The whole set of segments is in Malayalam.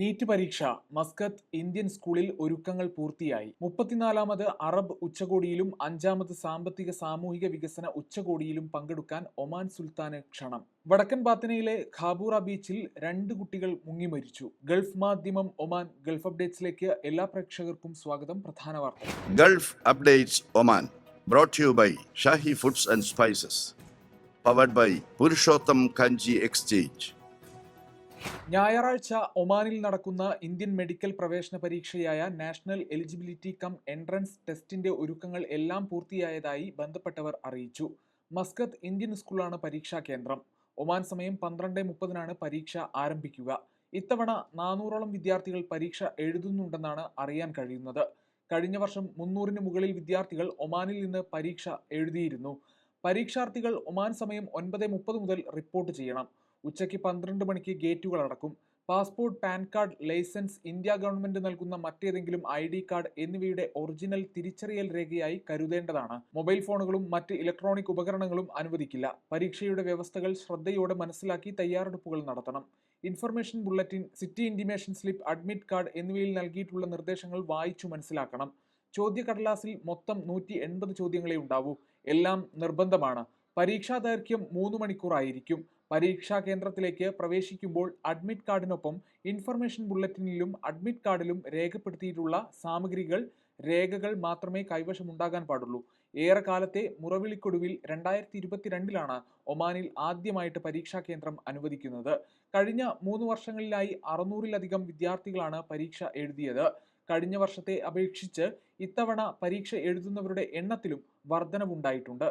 നീറ്റ് പരീക്ഷ മസ്കത്ത് ഇന്ത്യൻ സ്കൂളിൽ ഒരുക്കങ്ങൾ പൂർത്തിയായി. മുപ്പത്തിനാലാമത് അറബ് ഉച്ചകോടിയിലും അഞ്ചാമത് സാമ്പത്തിക സാമൂഹിക വികസന ഉച്ചകോടിയിലും പങ്കെടുക്കാൻ ഒമാൻ സുൽത്താന് ക്ഷണം. വടക്കൻ ബാത്തിനയിലെ ഖാബൂറ ബീച്ചിൽ രണ്ട് കുട്ടികൾ മുങ്ങി മരിച്ചു ഗൾഫ് മാധ്യമം ഒമാൻ ഗൾഫ് അപ്ഡേറ്റ്സിലേക്ക് എല്ലാ പ്രേക്ഷകർക്കും സ്വാഗതം. പ്രധാന വാർത്ത. Gulf updates Oman brought to you by Shahi Foods and Spices, powered by Purushottam Kanji. ഞായറാഴ്ച ഒമാനിൽ നടക്കുന്ന ഇന്ത്യൻ മെഡിക്കൽ പ്രവേശന പരീക്ഷയായ നാഷണൽ എലിജിബിലിറ്റി കം എൻട്രൻസ് ടെസ്റ്റിന്റെ ഒരുക്കങ്ങൾ എല്ലാം പൂർത്തിയായതായി ബന്ധപ്പെട്ടവർ അറിയിച്ചു. മസ്കത്ത് ഇന്ത്യൻ സ്കൂളാണ് പരീക്ഷാ കേന്ദ്രം. ഒമാൻ സമയം പന്ത്രണ്ട് മുപ്പതിനാണ് പരീക്ഷ ആരംഭിക്കുക. ഇത്തവണ നാനൂറോളം വിദ്യാർത്ഥികൾ പരീക്ഷ എഴുതുന്നുണ്ടെന്നാണ് അറിയാൻ കഴിയുന്നത്. കഴിഞ്ഞ വർഷം മുന്നൂറിന് മുകളിൽ വിദ്യാർത്ഥികൾ ഒമാനിൽ നിന്ന് പരീക്ഷ എഴുതിയിരുന്നു. പരീക്ഷാർത്ഥികൾ ഒമാൻ സമയം ഒൻപത് മുപ്പത് മുതൽ റിപ്പോർട്ട് ചെയ്യണം. ഉച്ചയ്ക്ക് പന്ത്രണ്ട് മണിക്ക് ഗേറ്റുകൾ അടക്കും. Passport PAN card licence India government നൽകുന്ന മറ്റേതെങ്കിലും ഐ ഡി കാർഡ് എന്നിവയുടെ ഒറിജിനൽ തിരിച്ചറിയൽ രേഖയായി കരുതേണ്ടതാണ്. മൊബൈൽ ഫോണുകളും മറ്റ് ഇലക്ട്രോണിക് ഉപകരണങ്ങളും അനുവദിക്കില്ല. പരീക്ഷയുടെ വ്യവസ്ഥകൾ ശ്രദ്ധയോടെ മനസ്സിലാക്കി തയ്യാറെടുപ്പുകൾ നടത്തണം. Information bulletin city intimation slip admit card എന്നിവയിൽ നൽകിയിട്ടുള്ള നിർദ്ദേശങ്ങൾ വായിച്ചു മനസ്സിലാക്കണം. ചോദ്യക്കടലാസിൽ മൊത്തം നൂറ്റി എൺപത് ചോദ്യങ്ങളെ ഉണ്ടാവൂ. എല്ലാം നിർബന്ധമാണ്. പരീക്ഷാ ദൈർഘ്യം മൂന്ന് മണിക്കൂറായിരിക്കും. പരീക്ഷാ കേന്ദ്രത്തിലേക്ക് പ്രവേശിക്കുമ്പോൾ അഡ്മിറ്റ് കാർഡിനൊപ്പം ഇൻഫർമേഷൻ ബുള്ളറ്റിനിലും അഡ്മിറ്റ് കാർഡിലും രേഖപ്പെടുത്തിയിട്ടുള്ള സാമഗ്രികൾ രേഖകൾ മാത്രമേ കൈവശമുണ്ടാകാൻ പാടുള്ളൂ. ഏറെക്കാലത്തെ മുറവിളിക്കൊടുവിൽ രണ്ടായിരത്തി ഇരുപത്തിരണ്ടിലാണ് ഒമാനിൽ ആദ്യമായിട്ട് പരീക്ഷാ കേന്ദ്രം അനുവദിക്കുന്നത്. കഴിഞ്ഞ മൂന്ന് വർഷങ്ങളിലായി അറുന്നൂറിലധികം വിദ്യാർത്ഥികളാണ് പരീക്ഷ എഴുതിയത്. കഴിഞ്ഞ വർഷത്തെ അപേക്ഷിച്ച് ഇത്തവണ പരീക്ഷ എഴുതുന്നവരുടെ എണ്ണത്തിലും വർധനവുണ്ടായിട്ടുണ്ട്.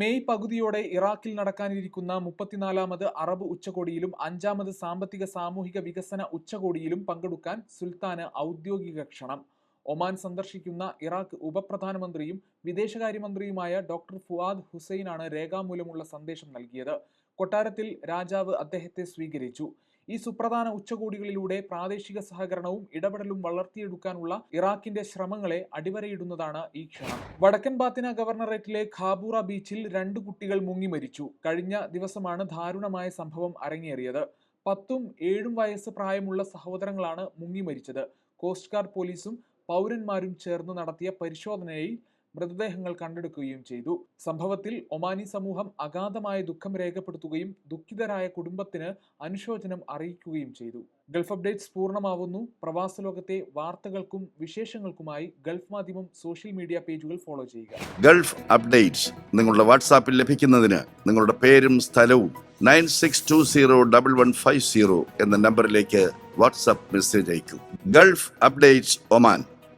മെയ് പകുതിയോടെ ഇറാഖിൽ നടക്കാനിരിക്കുന്ന മുപ്പത്തിനാലാമത് അറബ് ഉച്ചകോടിയിലും അഞ്ചാമത് സാമ്പത്തിക സാമൂഹിക വികസന ഉച്ചകോടിയിലും പങ്കെടുക്കാൻ സുൽത്താന് ഔദ്യോഗിക ക്ഷണം. ഒമാൻ സന്ദർശിക്കുന്ന ഇറാഖ് ഉപപ്രധാനമന്ത്രിയും വിദേശകാര്യമന്ത്രിയുമായ ഡോക്ടർ ഫുവാദ് ഹുസൈനാണ് രേഖാമൂലമുള്ള സന്ദേശം നൽകിയത്. കൊട്ടാരത്തിൽ രാജാവ് അദ്ദേഹത്തെ സ്വീകരിച്ചു. ഈ സുപ്രധാന ഉച്ചകോടികളിലൂടെ പ്രാദേശിക സഹകരണവും ഇടപെടലും വളർത്തിയെടുക്കാനുള്ള ഇറാഖിന്റെ ശ്രമങ്ങളെ അടിവരയിടുന്നതാണ് ഈ ക്ഷണം. വടക്കൻ ബാത്തിന ഗവർണറേറ്റിലെ ഖാബൂറ ബീച്ചിൽ രണ്ട് കുട്ടികൾ മുങ്ങി മരിച്ചു. കഴിഞ്ഞ ദിവസമാണ് ദാരുണമായ സംഭവം അരങ്ങേറിയത്. പത്തും ഏഴും വയസ്സ് പ്രായമുള്ള സഹോദരങ്ങളാണ് മുങ്ങി മരിച്ചത്. കോസ്റ്റ് ഗാർഡ് പോലീസും പൗരന്മാരും ചേർന്ന് നടത്തിയ പരിശോധനയിൽ മൃതദേഹങ്ങൾ കണ്ടെടുക്കുകയും ചെയ്തു. സംഭവത്തിൽ ഒമാനി സമൂഹം അഗാധമായ ദുഃഖം രേഖപ്പെടുത്തുകയും ദുഃഖിതരായ കുടുംബത്തിന് അനുശോചനം അറിയിക്കുകയും ചെയ്തു. ഗൾഫ് അപ്ഡേറ്റ്സ് പൂർണമാവുന്നു. പ്രവാസ ലോകത്തെ വാർത്തകൾക്കും വിശേഷങ്ങൾക്കുമായി ഗൾഫ് മാധ്യമം സോഷ്യൽ മീഡിയ പേജുകൾ ഫോളോ ചെയ്യുക. ഗൾഫ് അപ്ഡേറ്റ്സ് നിങ്ങളുടെ വാട്സാപ്പിൽ ലഭിക്കുന്നതിന് നിങ്ങളുടെ പേരും സ്ഥലവും nine six two zero double one five zero എന്ന നമ്പറിലേക്ക് വാട്സാപ്പ് മെസ്സേജ് അയക്കും. Gulf updates Oman.